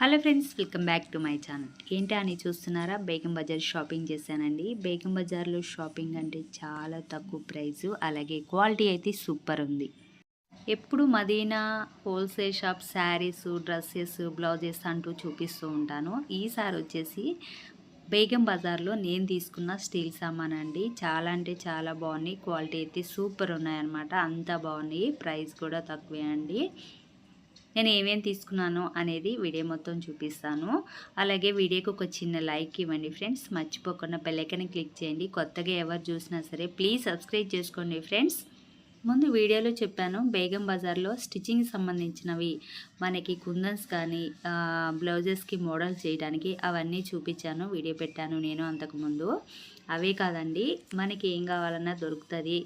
Hello friends welcome back to my channel. ఏంటి అని చూస్తున్నారా? బేగం బజార్ షాపింగ్ చేశానండి. బేగం బజార్లో షాపింగ్ అంటే చాలా తక్కువ ప్రైస్ అలాగే క్వాలిటీ అయితే సూపర్ ఉంది. ఎప్పుడు Madina wholesale shop saris dresses blouses అంటూ చూపిస్తూ ఉంటాను. ఈసారి వచ్చేసి బేగం బజార్లో నేను తీసుకున్న స్టీల్ సామాన్ అండి. చాలా అంటే చాలా బాగున్నాయి. క్వాలిటీ అయితే సూపర్ ఉన్నాయన్నమాట. అంత బాగున్నాయి. ప్రైస్ కూడా తక్కువే అండి. నేను ఏమేమి తీసుకున్నాను అనేది వీడియో మొత్తం చూపిస్తాను. అలాగే వీడియోకి ఒక చిన్న లైక్ ఇవ్వండి ఫ్రెండ్స్. మర్చిపోకుండా బెల్లైకన్ క్లిక్ చేయండి. కొత్తగా ఎవరు చూసినా సరే ప్లీజ్ సబ్స్క్రైబ్ చేసుకోండి ఫ్రెండ్స్. ముందు వీడియోలో చెప్పాను బేగం బజార్లో స్టిచ్చింగ్ సంబంధించినవి. మనకి కుందన్స్ కానీ బ్లౌజెస్కి మోడల్ చేయడానికి అవన్నీ చూపించాను వీడియో పెట్టాను నేను అంతకుముందు. అవే కాదండి మనకి ఏం కావాలన్నా దొరుకుతుంది.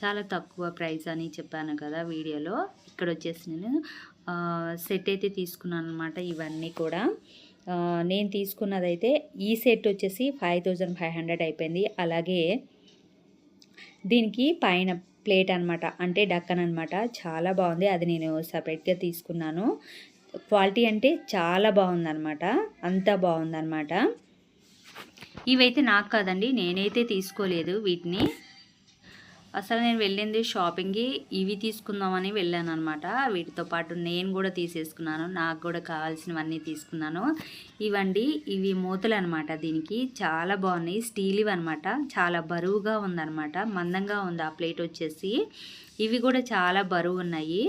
చాలా తక్కువ ప్రైస్ అని చెప్పాను కదా వీడియోలో. ఇక్కడ వచ్చేసి నేను సెట్ అయితే తీసుకున్నాను అనమాట ఇవన్నీ కూడా. నేను తీసుకున్నదైతే ఈ సెట్ వచ్చేసి ఫైవ్ థౌజండ్ ఫైవ్ హండ్రెడ్ అయిపోయింది. అలాగే దీనికి పైన ప్లేట్ అనమాట అంటే డక్కన్ అనమాట చాలా బాగుంది. అది నేను సపరేట్గా తీసుకున్నాను. క్వాలిటీ అంటే చాలా బాగుందన్నమాట. అంత బాగుందన్నమాట. ఇవైతే నాకు కాదండి. నేనైతే తీసుకోలేదు వీటిని. అసలు నేను వెళ్ళింది షాపింగ్కి ఇవి తీసుకుందామని వెళ్ళాను అనమాట వీటితో పాటు నేను కూడా తీసేసుకున్నాను నాకు కూడా కావాల్సినవన్నీ తీసుకున్నాను. ఇవండి ఇవి మూతలు అనమాట దీనికి. చాలా బాగున్నాయి స్టీల్ ఇవి అనమాట చాలా బరువుగా ఉందన్నమాట మందంగా ఉంది ఆ ప్లేట్ వచ్చేసి. ఇవి కూడా చాలా బరువు ఉన్నాయి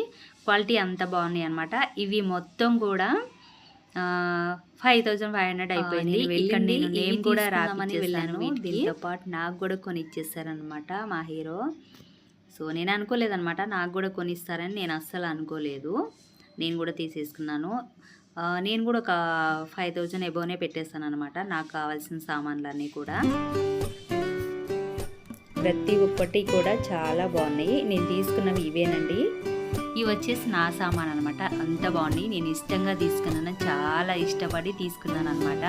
క్వాలిటీ అంత బాగున్నాయి అనమాట ఇవి మొత్తం కూడా ఫైవ్ థౌజండ్ ఫైవ్ హండ్రెడ్ అయిపోయింది. ఇక్కడ నేను నేమ్ కూడా రామని వెళ్ళాను. దీంతో పాటు నాకు కూడా కొని ఇచ్చేసారనమాట మా హీరో. సో నేను అనుకోలేదనమాట నాకు కూడా కొనిస్తారని నేను అస్సలు అనుకోలేదు. నేను కూడా తీసేసుకున్నాను. నేను కూడా ఒక ఫైవ్ థౌజండ్ ఎబోనే పెట్టేస్తాను అనమాట నాకు కావాల్సిన సామాన్లన్నీ కూడా. ప్రతి ఒక్కటి కూడా చాలా బాగున్నాయి. నేను తీసుకున్నవి ఇవేనండి. ఇవి వచ్చేసి నా సామాన్ అనమాట అంత బాగుంది. నేను ఇష్టంగా తీసుకున్నాను. చాలా ఇష్టపడి తీసుకున్నాను అనమాట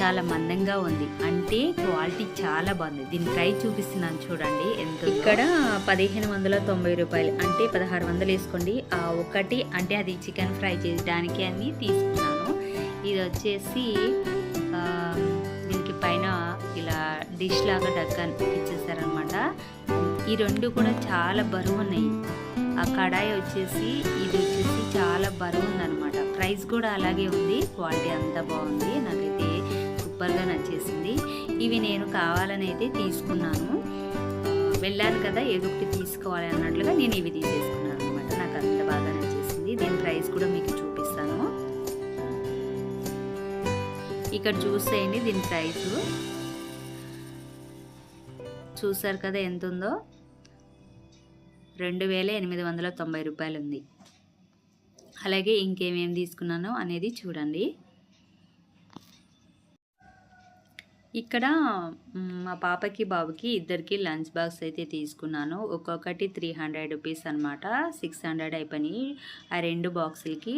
చాలా మందంగా ఉంది. అంటే క్వాలిటీ చాలా బాగుంది. దీని ప్రైస్ చూపిస్తున్నాను చూడండి. ఎంత ఇక్కడ పదిహేను వందల తొంభై రూపాయలు. అంటే పదహారు వందలు వేసుకోండి. ఒకటి అంటే అది చికెన్ ఫ్రై చేయడానికి అని తీసుకున్నాను. ఇది వచ్చేసి దీనికి పైన ఇలా డిష్ లాగా డక్కన్ ఇచ్చేసారనమాట ఈ రెండు కూడా చాలా బరువు ఉన్నాయి. ఆ కడాయి వచ్చేసి ఇది వచ్చేసి చాలా బరువు ఉందనమాట ప్రైస్ కూడా అలాగే ఉంది. క్వాలిటీ అంతా బాగుంది. నాకైతే సూపర్గా నచ్చేసింది. ఇవి నేను కావాలని అయితే తీసుకున్నాను వెళ్ళాను కదా ఏదో ఒకటి తీసుకోవాలి అన్నట్లుగా నేను ఇవి తీసేసుకున్నాను అనమాట నాకు అంత బాగా నచ్చేసింది. దీని ప్రైస్ కూడా మీకు చూపిస్తాను. ఇక్కడ చూసేయండి దీని ప్రైస్. చూసారు కదా ఎంత ఉందో రెండు వేల ఎనిమిది వందల తొంభై రూపాయలు ఉంది అలాగే ఇంకేమేమి తీసుకున్నానో అనేది చూడండి. ఇక్కడ మా పాపకి బాబుకి ఇద్దరికి లంచ్ బాక్స్ అయితే తీసుకున్నాను. ఒక్కొక్కటి త్రీ హండ్రెడ్ రూపీస్ అనమాట సిక్స్ హండ్రెడ్ అయిపోయినాయి. ఆ రెండు బాక్సులకి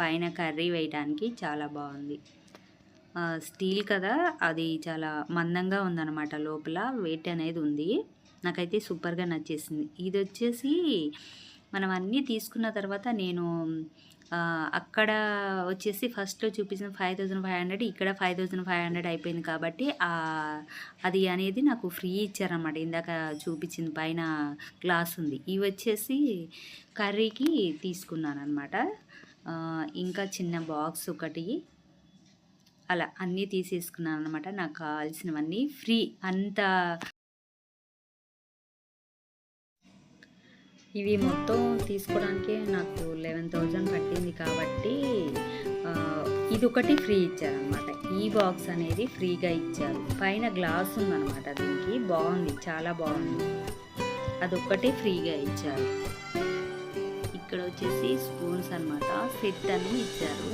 పైన కర్రీ వేయడానికి చాలా బాగుంది. స్టీల్ కదా అది చాలా మందంగా ఉందన్నమాట లోపల. వెయిట్ అనేది ఉంది. నాకైతే సూపర్గా నచ్చేసింది. ఇది వచ్చేసి మనం అన్నీ తీసుకున్న తర్వాత నేను అక్కడ వచ్చేసి ఫస్ట్లో చూపించిన ఫైవ్ థౌజండ్ ఫైవ్ హండ్రెడ్ ఇక్కడ ఫైవ్ థౌజండ్ ఫైవ్ హండ్రెడ్ అయిపోయింది కాబట్టి అది అనేది నాకు ఫ్రీ ఇచ్చారన్నమాట. ఇందాక చూపించింది పైన గ్లాస్ ఉంది. ఇవి వచ్చేసి కర్రీకి తీసుకున్నాను అనమాట ఇంకా చిన్న బాక్స్ ఒకటి అలా అన్నీ తీసేసుకున్నాను అనమాట నాకు కావాల్సినవన్నీ ఫ్రీ. అంత ఇవి మొత్తం తీసుకోవడానికి నాకు లెవెన్ థౌజండ్ పట్టింది కాబట్టి ఇది ఒకటి ఫ్రీ ఇచ్చారనమాట ఈ బాక్స్ అనేది ఫ్రీగా ఇచ్చారు. పైన గ్లాస్ ఉందన్నమాట దీనికి. బాగుంది చాలా బాగుంది. అదొక్కటి ఫ్రీగా ఇచ్చారు. ఇక్కడ వచ్చేసి స్పూన్స్ అన్నమాట. సెట్ అని ఇచ్చారు.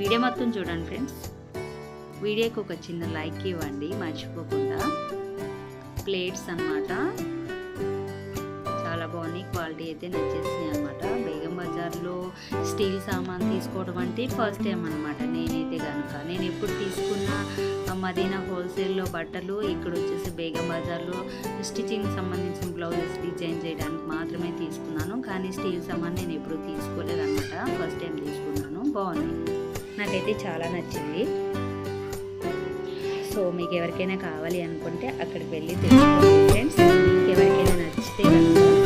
వీడియో మొత్తం చూడండి ఫ్రెండ్స్ వీడియోకి ఒక చిన్న లైక్ ఇవ్వండి మర్చిపోకుండా. ప్లేట్స్ అన్నమాట. బాగున్నాయి క్వాలిటీ అయితే నచ్చేసినాయి అనమాట బేగం బజార్లో స్టీల్ సామాన్ తీసుకోవడం అంటే ఫస్ట్ టైం అనమాట నేనైతే కనుక నేను ఎప్పుడు తీసుకున్న మదీనా హోల్సేల్లో బట్టలు ఇక్కడ వచ్చేసి బేగం బజార్లో స్టిచ్చింగ్ సంబంధించిన బ్లౌజెస్ డిజైన్ చేయడానికి మాత్రమే తీసుకున్నాను. కానీ స్టీల్ సామాన్ నేను ఎప్పుడు తీసుకోలేదు అనమాట ఫస్ట్ టైం తీసుకున్నాను. బాగుంది. నాకైతే చాలా నచ్చింది. సో మీకు ఎవరికైనా కావాలి అనుకుంటే అక్కడికి వెళ్ళి తెలుసుకోండి ఫ్రెండ్స్ మీకు ఎవరికైనా నచ్చితే కనుక